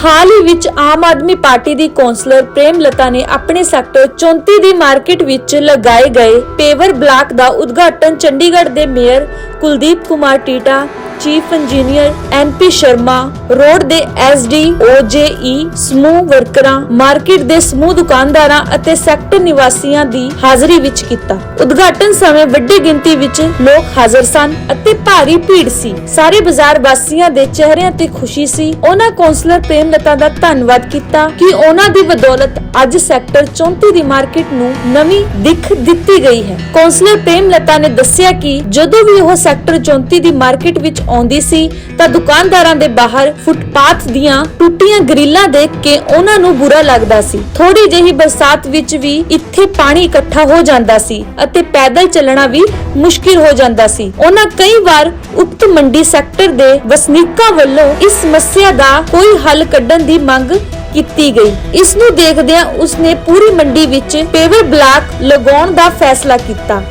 ਹਾਲ ਹੀ ਵਿੱਚ ਆਮ ਆਦਮੀ ਪਾਰਟੀ ਦੀ ਕੌਂਸਲਰ ਪ੍ਰੇਮ ਲਤਾ ਨੇ ਆਪਣੇ ਸੈਕਟਰ 34 ਦੀ ਮਾਰਕੀਟ ਵਿੱਚ ਲਗਾਏ ਗਏ ਪੇਵਰ ਬਲਾਕ ਦਾ ਉਦਘਾਟਨ ਚੰਡੀਗੜ੍ਹ ਦੇ mayor Kuldeep Kumar Tita, chief engineer NP Sharma, road ਦੇ ਐਸਡੀ ਓਜੇਈ ਸਮੂਹ ਵਰਕਰਾਂ, ਮਾਰਕੀਟ ਦੇ ਸਮੂਹ ਦੁਕਾਨਦਾਰਾਂ ਅਤੇ ਸੈਕਟਰ ਨਿਵਾਸੀਆਂ ਦੀ ਹਾਜ਼ਰੀ ਵਿੱਚ ਕੀਤਾ। ਉਦਘਾਟਨ ਸਮੇਂ ਵੱਡੀ ਗਿਣਤੀ ਵਿੱਚ ਲੋਕ ਹਾਜ਼ਰ ਸਨ ਅਤੇ ਭਾਰੀ ਭੀੜ ਸੀ। ਸਾਰੇ ਬਾਜ਼ਾਰ ਵਾਸੀਆਂ ਦੇ ਚਿਹਰਿਆਂ ਤੇ ਖੁਸ਼ੀ ਸੀ। ਉਹਨਾਂ ਕੌਂਸਲਰ ਪ੍ਰੇਮ ਲਤਾ ਦਾ ਧੰਨਵਾਦ ਕੀਤਾ ਕਿ ਉਹਨਾਂ ਦੀ ਬਦੌਲਤ ਅੱਜ ਸੈਕਟਰ 34 ਦੀ ਮਾਰਕੀਟ ਨੂੰ ਨਵੀਂ ਦਿੱਖ ਦਿੱਤੀ ਗਈ ਹੈ। ਕੌਂਸਲਰ ਪ੍ਰੇਮ ਲਤਾ ਨੇ ਦੱਸਿਆ ਕਿ ਜਦੋਂ ਵੀ ਉਹ ਸੈਕਟਰ 34 ਦੀ ਮਾਰਕੀਟ ਵਿੱਚ ਆਉਂਦੀ ਸੀ, ਤਾਂ ਦੁਕਾਨਦਾਰਾਂ ਦੇ ਬਾਹਰ ਫੁੱਟਪਾਥ ਦੀਆਂ ਟੁੱਟੀਆਂ ਗ੍ਰਿਲਾਂ ਦੇਖ ਕੇ ਉਹਨਾਂ ਨੂੰ ਬੁਰਾ ਲੱਗਦਾ ਸੀ। ਥੋੜੀ ਜਿਹੀ ਬਰਸਾਤ ਵਿੱਚ ਵੀ ਇੱਥੇ ਪਾਣੀ ਇਕੱਠਾ ਹੋ ਜਾਂਦਾ ਸੀ ਅਤੇ ਪੈਦਲ ਚੱਲਣਾ ਵੀ ਮੁਸ਼ਕਿਲ ਹੋ ਜਾਂਦਾ ਸੀ। ਉਹਨਾਂ ਕਈ ਵਾਰ ਉਕਤ ਮੰਡੀ ਸੈਕਟਰ ਦੇ ਵਸਨੀਕਾਂ ਵੱਲੋਂ ਇਸ ਸਮੱਸਿਆ ਦਾ ਕੋਈ ਹੱਲ ਕੱਢਣ ਦੀ ਮੰਗ ਕੀਤੀ ਗਈ। ਇਸ ਨੂੰ ਦੇਖਦਿਆਂ ਉਸਨੇ ਪੂਰੀ ਮੰਡੀ ਵਿੱਚ ਪੇਵਰ ਬਲਾਕ ਲਗਾਉਣ ਦਾ ਫੈਸਲਾ ਕੀਤਾ।